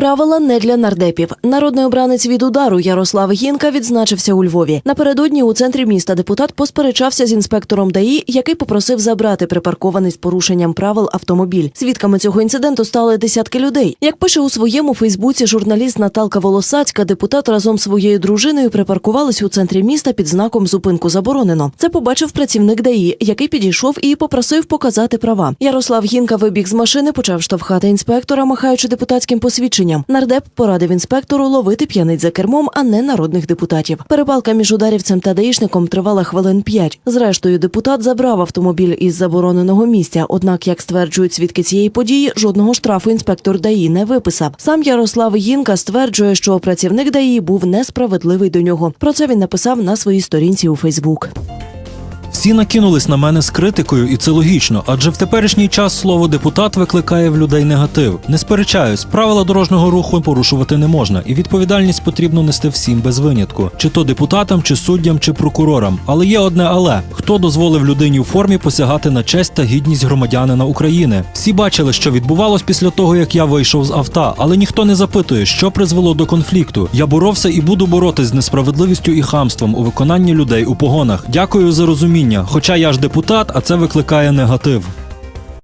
Правила не для нардепів. Народний обранець від удару Ярослав Гінка відзначився у Львові. Напередодні у центрі міста депутат посперечався з інспектором ДАІ, який попросив забрати припаркований з порушенням правил автомобіль. Свідками цього інциденту стали десятки людей. Як пише у своєму Фейсбуці журналіст Наталка Волосацька, депутат разом з своєю дружиною припаркувались у центрі міста під знаком зупинку заборонено. Це побачив працівник ДАІ, який підійшов і попросив показати права. Ярослав Гінка вибіг з машини, почав штовхати інспектора, махаючи депутатським посвідченням. Нардеп порадив інспектору ловити п'яниць за кермом, а не народних депутатів. Перепалка між ударівцем та даїшником тривала хвилин п'ять. Зрештою, депутат забрав автомобіль із забороненого місця. Однак, як стверджують свідки цієї події, жодного штрафу інспектор ДАІ не виписав. Сам Ярослав Гінка стверджує, що працівник ДАІ був несправедливий до нього. Про це він написав на своїй сторінці у Фейсбук. Всі накинулись на мене з критикою, і це логічно, адже в теперішній час слово депутат викликає в людей негатив. Не сперечаюсь, правила дорожнього руху порушувати не можна, і відповідальність потрібно нести всім без винятку, чи то депутатам, чи суддям, чи прокурорам. Але є одне але хто дозволив людині у формі посягати на честь та гідність громадянина України. Всі бачили, що відбувалось після того, як я вийшов з авто, але ніхто не запитує, що призвело до конфлікту. Я боровся і буду боротись з несправедливістю і хамством у виконанні людей у погонах. Дякую за розуміння. Хоча я ж депутат, а це викликає негатив.